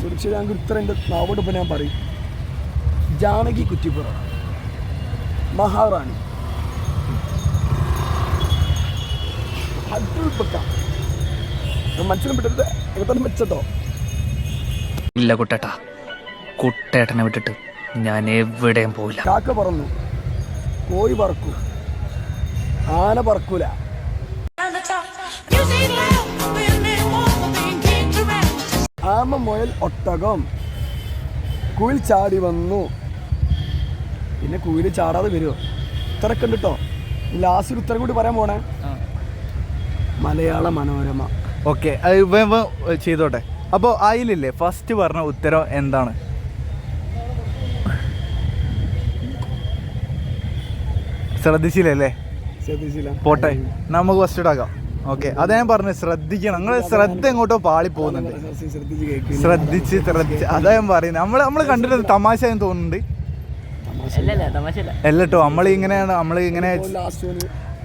സുരക്ഷിത ഞാൻ ഉത്തരം എന്റെ നാവോട് ഇപ്പം ഞാൻ പറയും. ജാനകി കുറ്റിപ്പുറ. മഹാറാണി. ബക്ക മനസ്സിലും പെട്ടത് എവിടെ വെച്ചതോ? ഇല്ല കുട്ടേട്ടാ. കുട്ടേട്ടനെ വിട്ടിട്ട്. ഞാൻ എവിടെയും പോയില്ല കാക്ക പറന്നു. കോഴി പറക്കൂ. ആന പറക്കൂല. ആമ മുയൽ ഒട്ടകം. കുയിൽ ചാടി വന്നു. പിന്നെ കുയിൽ ചാടാതെ വരുമോ ഇത്രയൊക്കെ ഉണ്ട് കേട്ടോ ലാസ്റ്റ് ഉത്തരം കൂടി പറയാൻ പോണേ. മലയാള മനോരമ. ഓക്കെ ചെയ്തോട്ടെ. അപ്പോ അതിലില്ലേ ഫസ്റ്റ് പറഞ്ഞ ഉത്തരം എന്താണ്? ശ്രദ്ധിച്ചില്ലല്ലേ? ശ്രദ്ധിച്ചില്ല. പോട്ടെ. നമുക്ക് ഫസ്റ്റ് ഇടാക്കാം. ഓക്കെ അത് ഞാൻ പറഞ്ഞു ശ്രദ്ധിക്കണം. നിങ്ങൾ ശ്രദ്ധ എങ്ങോട്ടോ പാളി പോകുന്നുണ്ട്. ശ്രദ്ധിച്ച് ശ്രദ്ധിച്ച് അതാ ഞാൻ പറയുന്നത്. നമ്മൾ നമ്മൾ കണ്ടിട്ട് തമാശ എന്ന് തോന്നുന്നുണ്ട്. അല്ലട്ടോ നമ്മൾ ഇങ്ങനെയാണ് നമ്മൾ ഇങ്ങനെ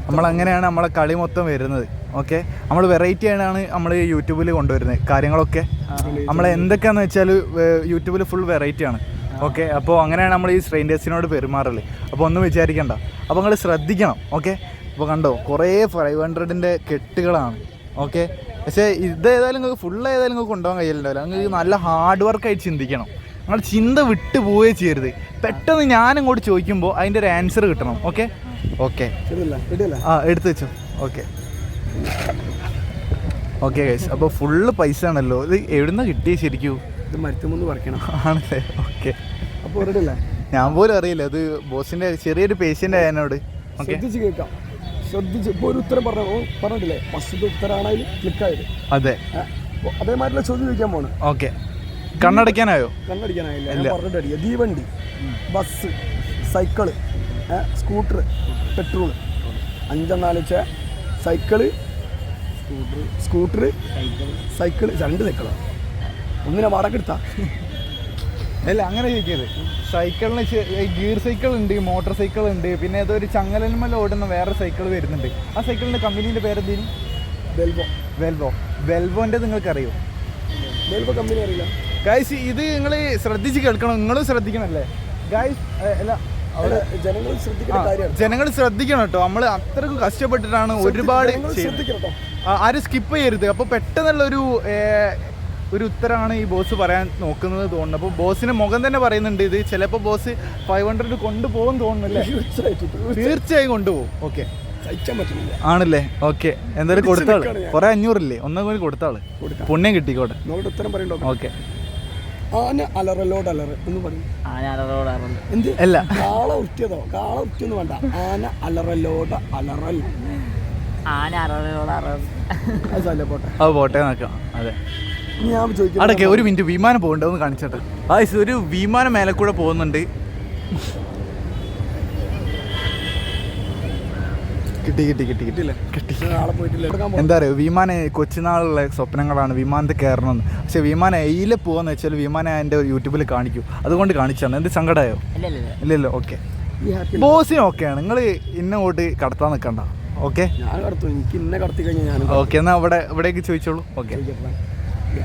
നമ്മൾ അങ്ങനെയാണ് നമ്മളെ കളി മൊത്തം വരുന്നത്. ഓക്കെ നമ്മൾ വെറൈറ്റി ആയിട്ടാണ് നമ്മൾ യൂട്യൂബിൽ കൊണ്ടുവരുന്നത്. കാര്യങ്ങളൊക്കെ. നമ്മൾ എന്തൊക്കെയാണെന്ന് വെച്ചാൽ യൂട്യൂബിൽ ഫുൾ വെറൈറ്റി ആണ്. ഓക്കെ അപ്പോൾ അങ്ങനെയാണ് നമ്മൾ ഈ സ്ട്രെയിൻഡേഴ്സിനോട് പെരുമാറൽ. അപ്പോൾ ഒന്നും വിചാരിക്കണ്ട. അപ്പോൾ നിങ്ങൾ ശ്രദ്ധിക്കണം ഓക്കെ? അപ്പോൾ കണ്ടോ കുറേ ഫൈവ് ഹൺഡ്രഡിന്റെ കെട്ടുകളാണ് ഓക്കെ? പക്ഷേ ഇത് ഏതായാലും നിങ്ങൾക്ക് ഫുൾ ഏതായാലും നിങ്ങൾക്ക് കൊണ്ടുപോകാൻ കഴിയില്ലല്ലോ നിങ്ങൾക്ക് നല്ല ഹാർഡ് വർക്കായിട്ട് ചിന്തിക്കണം. നിങ്ങൾ ചിന്ത വിട്ടു പോവുകയേ ചെയ്യരുത്. പെട്ടെന്ന് ഞാൻ ഇങ്ങോട്ട് ചോദിക്കുമ്പോൾ അതിന്റെ ഒരു ആൻസർ കിട്ടണം ഓക്കെ? ഓക്കെ. ആ എടുത്തു വെച്ചോ. ഓക്കെ. ഓക്കെ ഗൈസ് അപ്പോൾ ഫുള്ള് പൈസ ആണല്ലോ ഇത് എവിടുന്ന കിട്ടിയ ശരിക്കും? ഇത് മരുത്തുമെന്ന് പറിക്കണം. ആണല്ലേ? ഓക്കെ. ഞാൻ പോലും അറിയില്ല. അത് ബോസിന്റെ ചെറിയൊരു പേഷ്യന്റ് ആയതിനോട് ശ്രദ്ധിച്ച് കേൾക്കാം. ശ്രദ്ധിച്ച് ഇപ്പോൾ ഒരു ഉത്തരം പറഞ്ഞു? പറഞ്ഞിട്ടില്ലേ? ഫസ്റ്റ് ഉത്തരമാണ് ക്ലിക്കായത്. അതെ. അതേമാതിരിയുള്ള ചോദ്യം ചോദിക്കാൻ പോണ്. ഓക്കെ കണ്ണടയ്ക്കാനായോ? കണ്ണടിക്കാനായില്ല ഇല്ല. ഞാൻ പറഞ്ഞിട്ട് അടിക്കുക തീവണ്ടി ബസ് സൈക്കിൾ സ്കൂട്ടർ പെട്രോൾ അഞ്ചെണ്ണാൽ വെച്ചാൽ സൈക്കിൾ സ്കൂട്ടർ. Scooter cycle. രണ്ട് സൈക്കിളാണ് ഒന്നിനെ വാടക എടുത്താ? അല്ല അങ്ങനെ ചോദിക്കരുത്. സൈക്കിളിന് ഗിയർ സൈക്കിൾ ഉണ്ട് മോട്ടോർ സൈക്കിൾ ഉണ്ട് പിന്നെ അതൊരു ചങ്ങലന്മല ഓടുന്ന വേറെ സൈക്കിൾ വരുന്നുണ്ട്. ആ സൈക്കിളിന്റെ കമ്പനീന്റെ പേരെന്തേലും വെൽവോ വെൽവോ വെൽവോന്റെ നിങ്ങൾക്കറിയോ? ബെൽബോ കമ്പനി അറിയില്ല. ഗായ്സ് ഇത് നിങ്ങൾ ശ്രദ്ധിച്ച് കേൾക്കണം. നിങ്ങളും ശ്രദ്ധിക്കണല്ലേ? ഗായ്സ് അല്ല ജനങ്ങൾ ശ്രദ്ധിക്കണം കേട്ടോ. നമ്മൾ അത്രക്കും കഷ്ടപ്പെട്ടിട്ടാണ് ഒരുപാട് ആരും സ്കിപ്പ് ചെയ്യരുത്. അപ്പോൾ പെട്ടെന്നുള്ള ഒരു ഒരു ഉത്തരമാണ് ഈ ബോസ് പറയാൻ നോക്കുന്നത് തോന്നുന്നത്. അപ്പോൾ ബോസിന് മുഖം തന്നെ പറയുന്നുണ്ട് ഇത്. ചിലപ്പോൾ ബോസ് ഫൈവ് ഹൺഡ്രഡ് കൊണ്ടുപോകും തോന്നുന്നല്ലേ തീർച്ചയായും കൊണ്ടുപോകും ഓക്കെ ആണല്ലേ? ഓക്കെ എന്തായാലും കൊടുത്താൾ. കുറെ അഞ്ഞൂറില്ലേ? ഒന്നും കൂടി കൊടുത്താൾ കൊടുക്കാം. പുണ്യം കിട്ടിക്കോട്ടെ. ഓക്കെ ആന അലറലോട് അലറ് എന്ന് പറയും. ആന അററോടാറുണ്ട് എന്ത്? അല്ല. കാള ഉറ്റിയതോ കാള ഉറ്റിയൊന്നും വേണ്ട. ആന അലറലോട് അലറൽ. ആന അററോടാറുണ്ട് അത് സാരമില്ല പോട്ടെ. അത് പോട്ടെ നോക്കാം അതെ. ഞാൻ അടക്കെ ഒരു മിനിറ്റ് വിമാനം പോകണ്ടോ ഒന്ന് കാണിച്ചിട്ട്. ആയിസ് ഒരു വിമാനം മേലെ കൂടെ പോകുന്നുണ്ട്. കിട്ടി കിട്ടി കിട്ടി കിട്ടിയില്ല കിട്ടി. എന്താ പറയുക വിമാനം കൊച്ചുനാളുള്ള സ്വപ്നങ്ങളാണ് വിമാനത്തിൽ കയറണമെന്ന്. പക്ഷെ വിമാനം എയിലെ പോകാന്ന് വെച്ചാൽ വിമാനം എന്റെ യൂട്യൂബിൽ കാണിക്കും. അതുകൊണ്ട് കാണിച്ചാണ് എന്ത് സങ്കടമായോ ഇല്ല ഇല്ല ഇല്ല ഇല്ലല്ലോ ഓക്കെ ബോസിന് ഓക്കെയാണ് നിങ്ങൾ ഇന്നോട്ട് കടത്താൻ നിൽക്കണ്ട ഓക്കെ? ഞാൻ കടത്തു. എനിക്ക് ഇന്നെ കടത്തി കഴിഞ്ഞാൽ ഞാൻ ഓക്കെ എന്നാൽ അവിടെ ഇവിടേക്ക് ചോദിച്ചോളൂ. ഓക്കെ.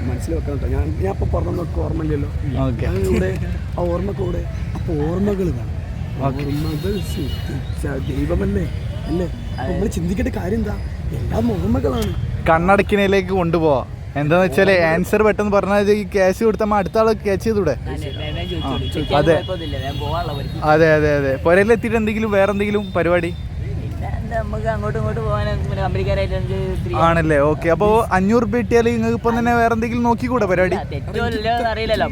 മനസ്സിൽ വെക്കണം കേട്ടോ. ഞാൻ ഞാൻ ഇപ്പോൾ പറഞ്ഞൊക്കെ ഓർമ്മയില്ലല്ലോ. ഓക്കെ. കൂടെ ആ ഓർമ്മ കൂടെ അപ്പോൾ ഓർമ്മകൾ കാണും. ഓർമ്മകൾ സൃഷ്ടിച്ച ദൈവമല്ലേ? അല്ലേ? നമ്മൾ ചിന്തിക്കേണ്ട കാര്യം എന്താ? എല്ലാം ഓർമ്മകളാണ്. കണ്ണടക്കിനയിലേക്ക് കൊണ്ടുപോവാ. എന്താന്ന് വെച്ചാൽ ആൻസർ പെട്ടെന്ന് പറഞ്ഞാൽ ഈ ക്യാഷ് കൊടുത്താൽ അടുത്ത ആളെ ക്യാച്ച് ചെയ്തൂടെ? അതെ. അതെ അതെ അതെ. പുരയിലെത്തിയിട്ട് എന്തെങ്കിലും വേറെന്തെങ്കിലും പരിപാടി? നമുക്ക് അങ്ങോട്ടും ഇങ്ങോട്ടും പോകാൻ പിന്നെ കമ്പനിക്കാരായിട്ട് നമുക്ക് ആണല്ലേ? ഓക്കെ അപ്പോൾ അഞ്ഞൂറ് രൂപ കിട്ടിയാൽ നിങ്ങൾക്ക് ഇപ്പൊ തന്നെ വേറെ എന്തെങ്കിലും നോക്കിക്കൂടെ പരിപാടി? അറിയില്ലല്ലോ.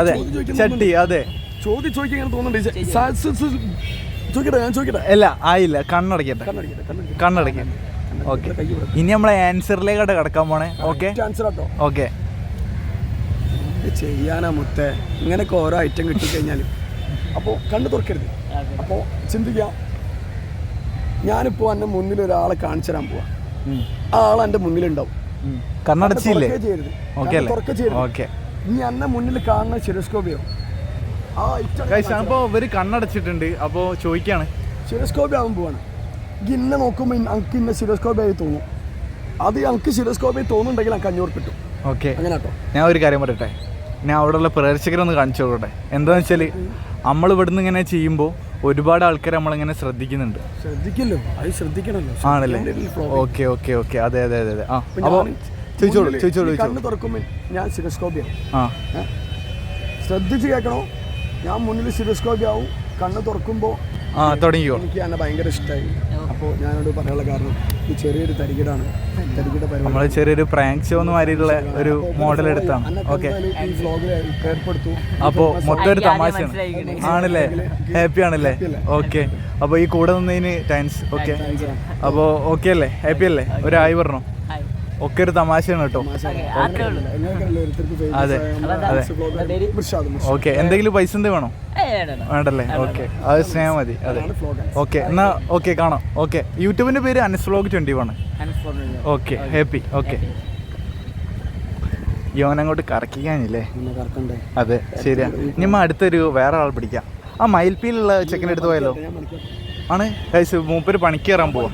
അതെ. ചട്ടി അതെ. ചോദ്യം ചോദിക്കാൻ തോന്നുന്നുണ്ട് അല്ല ആയില്ല. കണ്ണടക്കട്ടെ. കണ്ണടിക്കട്ടെ ഓക്കെ ഇനി നമ്മളെ ആൻസറിലേക്കാട്ട് കടക്കാൻ പോണേ. ഓക്കെ ഓക്കെ ചെയ്യാനാ മുത്തേ? ഇങ്ങനെയൊക്കെ ഓരോ ഐറ്റം കിട്ടിക്കഴിഞ്ഞാൽ അപ്പോൾ കണ്ണു തുറക്കരുത്. അപ്പോൾ ചിന്തിക്കാം. ഞാനിപ്പോൾ എന്റെ മുന്നിൽ ഒരാളെ കാണിച്ചു തരാൻ പോവാ. ആ ആൾ എന്റെ മുന്നിലുണ്ടാവും. കണ്ണടച്ചില്ലേ? തുറക്കേ ചെയ്യരുത്. ഇനി എന്നെ മുന്നിൽ കാണുന്ന അപ്പോൾ ഇവർ കണ്ണടച്ചിട്ടുണ്ട്. അപ്പോൾ ചോദിക്കാണ്. ശിരോസ്കോപി ആവാൻ പോവാണ്. ഇന്നെ നോക്കുമ്പോൾ എനിക്ക് ഇന്ന ശിരോസ്കോപി ആയി തോന്നും. അത് എനിക്ക് സിറോസ്കോപ്പിൽ തോന്നുന്നുണ്ടെങ്കിൽ എനിക്ക് അഞ്ഞൂറ് കിട്ടും. ഓക്കെ. അങ്ങനെ കേട്ടോ ഞാൻ ഒരു കാര്യം പറയട്ടെ? ഞാൻ അവിടെയുള്ള പ്രേക്ഷകരൊന്ന് കാണിച്ചു കൊടുക്കട്ടെ എന്താണെന്ന് വെച്ചാൽ നമ്മൾ ഇവിടുന്ന് ഇങ്ങനെ ചെയ്യുമ്പോൾ ഒരുപാട് ആൾക്കാർ നമ്മളിങ്ങനെ ശ്രദ്ധിക്കുന്നുണ്ട്. ശ്രദ്ധിക്കല്ലോ. അത് ശ്രദ്ധിക്കണല്ലോ. ആണല്ലേ? Okay okay okay. അതെ അതെ അതെ അതെ. ആ അപ്പോൾ ചോദിച്ചോളൂ ചോദിച്ചോളൂ കണ്ണ് തുറക്കുമ്പോൾ ഞാൻ സിറോസ്കോപ്പിയാണ് ആ. ശ്രദ്ധിച്ച് കേൾക്കണോ? ഞാൻ മുന്നിൽ സിറോസ്കോപ്പി ആവും കണ്ണ് തുറക്കുമ്പോൾ ആ തുടങ്ങിക്കോ. എനിക്ക് എന്നെ ഭയങ്കര ഇഷ്ടമായി അപ്പോൾ ഞാനോട് പറയാനുള്ള കാരണം ഇത് ചെറിയൊരു തരികിടാണ്. തരികിട നമ്മൾ ചെറിയൊരു പ്രാങ്ക് ഷോ എന്ന് മാതിരിയുള്ള ഒരു മോഡൽ എടുത്താണ്. ഓക്കെ അപ്പോൾ മൊത്തം ഒരു തമാശയാണ്. ആണല്ലേ? ഹാപ്പി ആണല്ലേ? ഓക്കെ അപ്പോൾ ഈ കൂടെ നിന്നതിന് താങ്ക്സ് ഓക്കെ അപ്പോൾ ഓക്കെ അല്ലേ? ഹാപ്പി അല്ലേ? ഒരു ആയി പറഞ്ഞോ ഒക്കെ ഒരു തമാശയാണ് കേട്ടോ. അതെ അതെ. ഓക്കെ എന്തെങ്കിലും പൈസ എന്ത് വേണോ? വേണ്ടല്ലേ? ഓക്കെ അത് സ്നേഹം മതി അതെ. ഓക്കെ എന്നാ ഓക്കെ കാണാം. ഓക്കെ യൂട്യൂബിന്റെ പേര് Anas vlog twenty one. Okay happy okay. യോനങ്ങോട്ട് കറക്കിക്കാനില്ലേ? അതെ ശരിയാ. ഇനി അടുത്തൊരു വേറെ ആൾ പിടിക്കാം. ആ മയിൽപ്പീലുള്ള ചെക്കന്റെ അടുത്ത് പോയാലോ? ആണ്? ഗൈസ് മൂപ്പര് പണിക്ക് കയറാൻ പോവാ.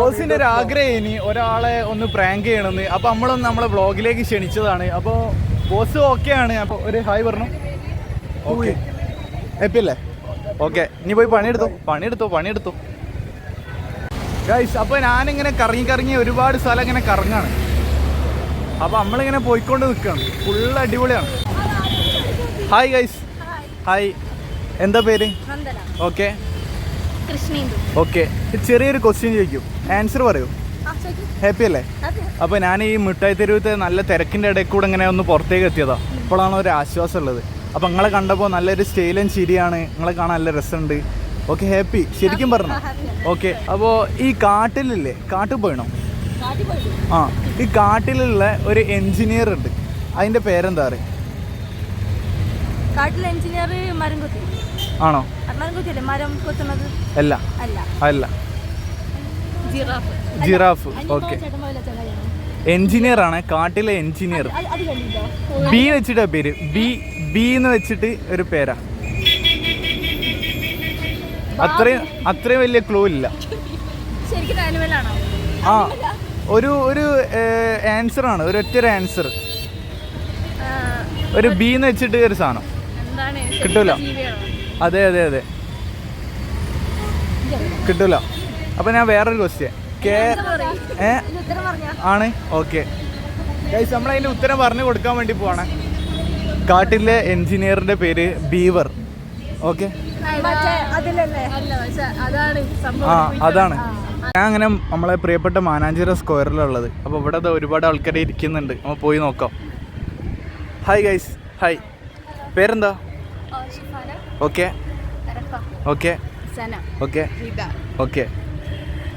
ബോസിന്റെ ഒരു ആഗ്രഹം ഇനി ഒരാളെ ഒന്ന് പ്രാങ്ക് ചെയ്യണമെന്ന്. അപ്പൊ നമ്മളൊന്ന് നമ്മളെ ബ്ലോഗിലേക്ക് ക്ഷണിച്ചതാണ്. അപ്പോൾ ബോസ് ഓക്കെ ആണ്. അപ്പൊ ഒരു ഹായ് പറഞ്ഞു. ഓക്കെ എപ്പില്ലേ അല്ലേ? ഓക്കെ ഇനി പോയി പണിയെടുത്തോ? പണിയെടുത്തോ? പണിയെടുത്തോ? ഗൈസ് അപ്പോൾ ഞാനിങ്ങനെ കറങ്ങി കറങ്ങി ഒരുപാട് സ്ഥലം ഇങ്ങനെ കറങ്ങാണ്. അപ്പോൾ നമ്മളിങ്ങനെ പോയിക്കൊണ്ട് നിൽക്കുകയാണ് ഫുള്ള് അടിപൊളിയാണ്. ഹായ് ഗൈസ് ഹായ് എന്താ പേര്? ഓക്കെ കൃഷ്ണേന്ദു. ഓക്കെ ചെറിയൊരു ക്വസ്റ്റ്യൻ ചോദിക്കും. ആൻസർ പറയൂ. ഹാപ്പി അല്ലേ? അപ്പോൾ ഞാൻ ഈ മിഠായി തെരുവത്തെ നല്ല തിരക്കിന്റെ ഇടയിൽ കൂടെ ഇങ്ങനെ ഒന്ന് പുറത്തേക്ക് എത്തിയതാ. അപ്പോഴാണ് ഒരു ആശ്വാസം ഉള്ളത്. അപ്പോൾ നിങ്ങളെ കണ്ടപ്പോൾ നല്ലൊരു സ്റ്റൈലും ചിരിയാണ്. നിങ്ങളെ കാണാൻ നല്ല രസമുണ്ട്. ഓക്കെ ഹാപ്പി ശരിക്കും പറഞ്ഞു? ഓക്കെ അപ്പോൾ ഈ കാട്ടിലില്ലേ? കാട്ടിൽ പോയണോ? ആ ഈ കാട്ടിലുള്ള ഒരു എൻജിനീയർ ഉണ്ട്. അതിന്റെ പേരെന്താ പറയുക കാട്ടിൽ എഞ്ചിനീയർ മരം കൊത്തി. ആണോ? മരം കൊത്തുന്നത്? അല്ല. അല്ല. ജിറാഫ്. ഓക്കെ. എഞ്ചിനീയർ ആണ് കാട്ടിലെ എഞ്ചിനീയർ. ബി വെച്ചിട്ടാ പേര്. ബി ബി എന്ന് വെച്ചിട്ട് ഒരു പേരാ. അത്രയും അത്രയും വലിയ ക്ലൂ ഇല്ല. ആ. ഒരു ഒരു ആൻസർ ആണ്. ഒരു ഒറ്റ ആൻസർ ഒരു ബി എന്ന് വെച്ചിട്ട് ഒരു സാധനം. കിട്ടൂല. അതെ അതെ അതെ. കിട്ടൂല. അപ്പൊ ഞാൻ വേറൊരു ക്വസ്റ്റ്യൻ കേ ഏ? ഉത്തരം പറഞ്ഞോ? ആണ്. ഓക്കെ. ഗൈസ് നമ്മൾ അതിന്റെ ഉത്തരം പറഞ്ഞു കൊടുക്കാൻ വേണ്ടി പോവാണ്. കാട്ടിലെ എഞ്ചിനീയറിന്റെ പേര് ബീവർ. ഓക്കെ? ആ അതാണ്. ഞാൻ അങ്ങനെ നമ്മളെ പ്രിയപ്പെട്ട മാനാഞ്ചിറ സ്ക്വയറിലുള്ളത്. അപ്പോൾ ഇവിടെ ഒരുപാട് ആൾക്കാർ ഇരിക്കുന്നുണ്ട്. നമ്മൾ പോയി നോക്കാം. ഹായ് ഗൈസ് ഹായ് പേരെന്താ? ഓക്കെ. ഓക്കെ. ഓക്കെ. ഓക്കെ.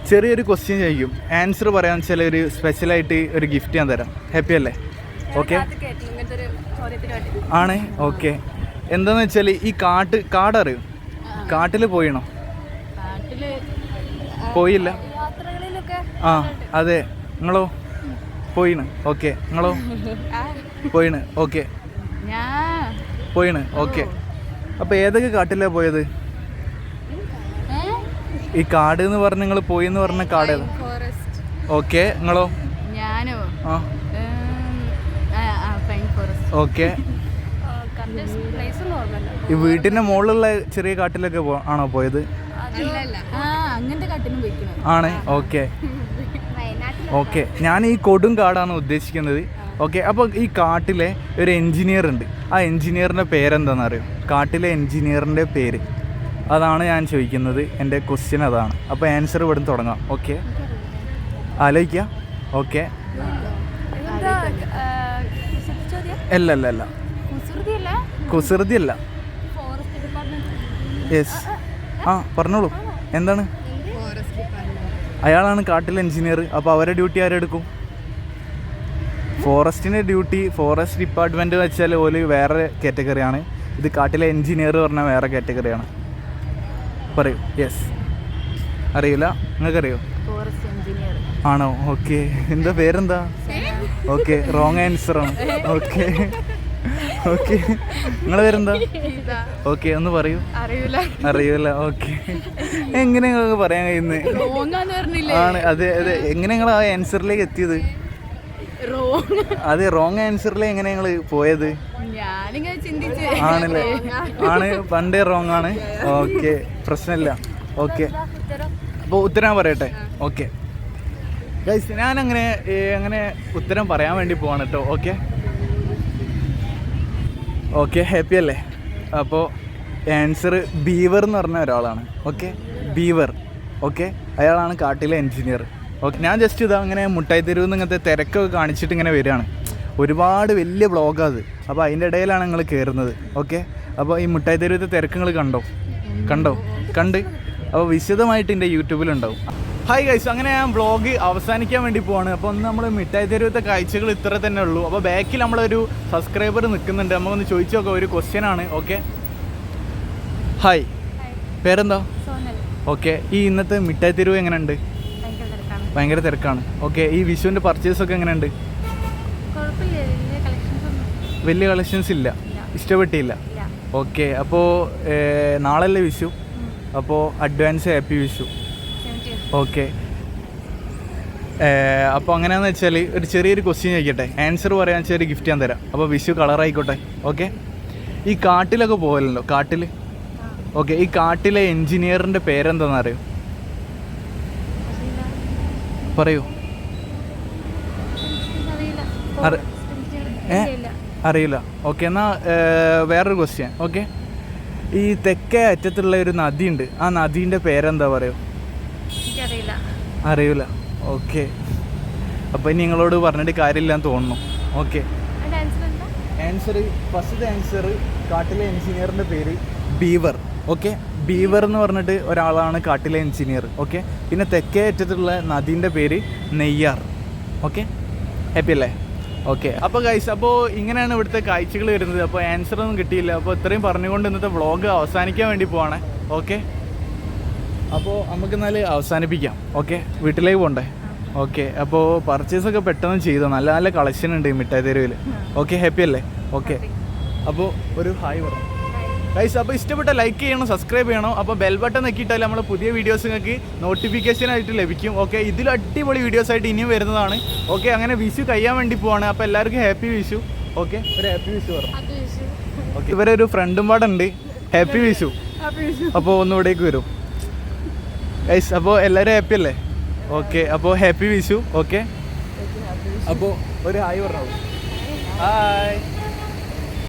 ചെറിയൊരു ക്വസ്റ്റ്യൻ ചോദിക്കും. ആൻസർ പറയാൻ വെച്ചാൽ ഒരു സ്പെഷ്യലായിട്ട് ഒരു ഗിഫ്റ്റ് ഞാൻ തരാം. ഹാപ്പി അല്ലേ? ഓക്കെ. ആണ്. ഓക്കെ. എന്താന്ന് വെച്ചാൽ ഈ കാട്ട് കാടറിയോ കാട്ടിൽ പോയിണോ? പോയില്ല. ആ അതെ. നിങ്ങളോ? പോയിണ്. ഓക്കെ. നിങ്ങളോ? പോയിണ്. ഓക്കെ. പോയിണ്. ഓക്കെ. അപ്പോൾ ഏതൊക്കെ കാട്ടിലാണ് പോയത്? ഈ കാട് എന്ന് പറഞ്ഞ നിങ്ങൾ പോയി എന്ന് പറഞ്ഞ കാട് ഏതാ? ഓക്കെ നിങ്ങളോ? ഞാനോ? ഓക്കെ. ഈ വീട്ടിന്റെ മുകളിലുള്ള ചെറിയ കാട്ടിലൊക്കെ ആണോ പോയത്? ആണ് ഓക്കെ. ഓക്കെ ഞാൻ ഈ കൊടും കാടാണ് ഉദ്ദേശിക്കുന്നത്. ഓക്കെ അപ്പോൾ ഈ കാട്ടിലെ ഒരു എൻജിനീയർ ഉണ്ട്. ആ എൻജിനീയറിന്റെ പേരെന്താണെന്ന് അറിയോ കാട്ടിലെ എൻജിനീയറിന്റെ പേര്. അതാണ് ഞാൻ ചോദിക്കുന്നത്. എന്റെ ക്വസ്റ്റ്യൻ അതാണ്. അപ്പോൾ ആൻസർ ഇവിടെ നിന്ന് തുടങ്ങാം ഓക്കെ ആലോചിക്കുക ഓക്കെ അല്ല അല്ല അല്ല കുസൃതി അല്ല യെസ് ആ പറഞ്ഞോളൂ. എന്താണ്? അയാളാണ് കാട്ടിലെ എഞ്ചിനീയർ അപ്പോൾ അവരെ ഡ്യൂട്ടി ആരെടുക്കും? ഫോറസ്റ്റിന്റെ ഡ്യൂട്ടി ഫോറസ്റ്റ് ഡിപ്പാർട്ട്മെന്റ് വെച്ചാൽ ഓൽ വേറെ കാറ്റഗറിയാണ് ഇത് കാട്ടിലെ എൻജിനീയർ പറഞ്ഞാൽ വേറെ കാറ്റഗറിയാണ്. പറയൂ യെസ് അറിയില്ല നിങ്ങൾക്കറിയോ? ആണോ? ഓക്കെ എന്താ പേരെന്താ? ഓക്കെ റോങ് ആൻസർ ആണ്. ഓക്കെ ഓക്കെ നിങ്ങളെ പേരെന്താ? ഓക്കെ ഒന്ന് പറയൂ. അറിയൂല. അറിയൂല ഓക്കെ എങ്ങനെ നിങ്ങൾക്ക് പറയാൻ കഴിയുന്നത് ആണ് അതെ അതെ. എങ്ങനെ നിങ്ങൾ ആ ആൻസറിലേക്ക് എത്തിയത്? അതെ റോങ് ആൻസറിൽ എങ്ങനെ നിങ്ങൾ പോയത്? ആണല്ലേ? ആണ് പണ്ടേ റോങ് ആണ്. ഓക്കെ പ്രശ്നമില്ല. ഓക്കെ. അപ്പോൾ ഉത്തരം പറയട്ടെ. ഓക്കെ. ഗൈസ് ഞാൻ അങ്ങനെ അങ്ങനെ ഉത്തരം പറയാൻ വേണ്ടി പോവാണ് കേട്ടോ ഓക്കെ. ഓക്കെ ഹാപ്പി അല്ലേ? അപ്പോൾ ആൻസർ ബീവർ എന്ന് പറഞ്ഞ ഒരാളാണ്. ഓക്കെ? ബീവർ. ഓക്കെ? അയാളാണ് കാട്ടിലെ എൻജിനീയർ ഓക്കെ ഞാൻ ജസ്റ്റ് ഇതാ അങ്ങനെ മുട്ടായി തെരുവ് ഇങ്ങനത്തെ തിരക്കൊക്കെ കാണിച്ചിട്ട് ഇങ്ങനെ വരികയാണ്. ഒരുപാട് വലിയ വ്ളോഗാണ് അത്. അപ്പോൾ അതിന്റെ ഇടയിലാണ് നിങ്ങൾ കയറുന്നത് ഓക്കെ? അപ്പോൾ ഈ മുട്ടായി തെരുവത്തെ തിരക്ക് നിങ്ങൾ കണ്ടോ? കണ്ടോ? കണ്ട്? അപ്പോൾ വിശദമായിട്ട് എന്റെ യൂട്യൂബിലുണ്ടാവും ഹായ് ഗൈസ് അങ്ങനെ ഞാൻ ബ്ലോഗ് അവസാനിക്കാൻ വേണ്ടി പോവാണ്. അപ്പോൾ ഒന്ന് നമ്മൾ മിഠായി തെരുവത്തെ കാഴ്ചകൾ ഇത്ര തന്നെ ഉള്ളൂ. അപ്പോൾ ബാക്കിൽ നമ്മളൊരു സബ്സ്ക്രൈബർ നിൽക്കുന്നുണ്ട് നമുക്കൊന്ന് ചോദിച്ചു നോക്കാം. ഒരു ക്വസ്റ്റ്യൻ ആണ്. ഓക്കെ? ഹായ് പേരെന്താ? ഓക്കെ ഈ ഇന്നത്തെ മിഠായി തെരുവ് എങ്ങനെയുണ്ട്? ഭയങ്കര തിരക്കാണ്. ഓക്കെ ഈ വിഷുവിന്റെ പർച്ചേസ് ഒക്കെ എങ്ങനെയുണ്ട്? വലിയ കളക്ഷൻസ് ഇല്ല. ഇഷ്ടപ്പെട്ടില്ല? ഓക്കെ അപ്പോൾ നാളല്ലേ വിഷു? അപ്പോൾ അഡ്വാൻസ് ഹാപ്പി വിഷു. ഓക്കെ അപ്പോൾ അങ്ങനെയാണെന്ന് വെച്ചാൽ ഒരു ചെറിയൊരു ക്വസ്റ്റ്യൻ ചോദിക്കട്ടെ? ആൻസർ പറയാൻ ചെറിയ ഗിഫ്റ്റ് ഞാൻ തരാം. അപ്പോൾ വിഷു കളറായിക്കോട്ടെ ഓക്കെ ഈ കാട്ടിലൊക്കെ പോകലുണ്ടോ കാട്ടിൽ ഓക്കെ ഈ കാട്ടിലെ എൻജിനീയറിന്റെ പേരെന്താണെന്ന് അറിയോ പറയൂ. അറിയില്ല. ഓക്കെ എന്നാൽ വേറൊരു ക്വസ്റ്റ്യൻ ഓക്കെ. ഈ തെക്കേ അറ്റത്തുള്ള ഒരു നദിയുണ്ട്. ആ നദീന്റെ പേരെന്താ പറയൂ? അറിയില്ല ഓക്കെ. അപ്പം ഇനി നിങ്ങളോട് പറഞ്ഞിട്ട് കാര്യമില്ലാന്ന് തോന്നുന്നു. ഓക്കെ. ആൻസർ ഫസ്റ്റ് ആൻസർ കാട്ടിലെ എൻജിനീയറിന്റെ പേര് ബീവർ. ഓക്കെ. ബീവർ എന്ന് പറഞ്ഞിട്ട് ഒരാളാണ് കാട്ടിലെ എഞ്ചിനീയർ ഓക്കെ പിന്നെ തെക്കേ അറ്റത്തുള്ള നദീന്റെ പേര് നെയ്യാർ ഓക്കെ ഹാപ്പി അല്ലേ? ഓക്കെ അപ്പോൾ ഗൈസ് അപ്പോൾ ഇങ്ങനെയാണ് ഇവിടുത്തെ കാഴ്ചകൾ വരുന്നത്. അപ്പോൾ ആൻസർ ഒന്നും കിട്ടിയില്ല. അപ്പോൾ ഇത്രയും പറഞ്ഞുകൊണ്ട് ഇന്നത്തെ വ്ളോഗ് അവസാനിക്കാൻ വേണ്ടി പോവാണ് ഓക്കെ അപ്പോൾ നമുക്ക് എന്നാൽ അവസാനിപ്പിക്കാം ഓക്കെ വീട്ടിലേക്ക് പോകണ്ടേ ഓക്കെ അപ്പോൾ പർച്ചേസ് ഒക്കെ പെട്ടെന്ന് ചെയ്തോ? നല്ല നല്ല കളക്ഷൻ ഉണ്ട് ഈ മിഠായി തെരുവിൽ ഓക്കെ ഹാപ്പി അല്ലേ? ഓക്കെ അപ്പോൾ ഒരു ഹായ് പറഞ്ഞു ഗൈസ് അപ്പോൾ ഇഷ്ടപ്പെട്ട ലൈക്ക് ചെയ്യണം സബ്സ്ക്രൈബ് ചെയ്യണം. അപ്പോൾ ബെൽ ബട്ടൺ നെക്കിയിട്ടാൽ നമ്മൾ പുതിയ വീഡിയോസ് നിങ്ങൾക്ക് നോട്ടിഫിക്കേഷൻ ആയിട്ട് ലഭിക്കും. ഓക്കെ ഇതിൽ അടിപൊളി വീഡിയോസ് ആയിട്ട് ഇനിയും വരുന്നതാണ്. ഓക്കെ അങ്ങനെ വിഷു കഴിയാൻ വേണ്ടി പോവാണ്. അപ്പോൾ എല്ലാവർക്കും ഹാപ്പി വിഷു ഓക്കെ ഒരു ഹാപ്പി വിഷു പറഞ്ഞു ഓക്കെ ഇവരെ ഒരു ഫ്രണ്ടും പാടുണ്ട്. ഹാപ്പി വിഷു അപ്പോൾ ഒന്ന് ഇവിടേക്ക് വരും. ഗൈസ് അപ്പോൾ എല്ലാവരും ഹാപ്പി അല്ലേ? ഓക്കെ അപ്പോൾ ഹാപ്പി വിഷു ഓക്കെ അപ്പോൾ ഒരു ഹായ് പറഞ്ഞു? ഹായ്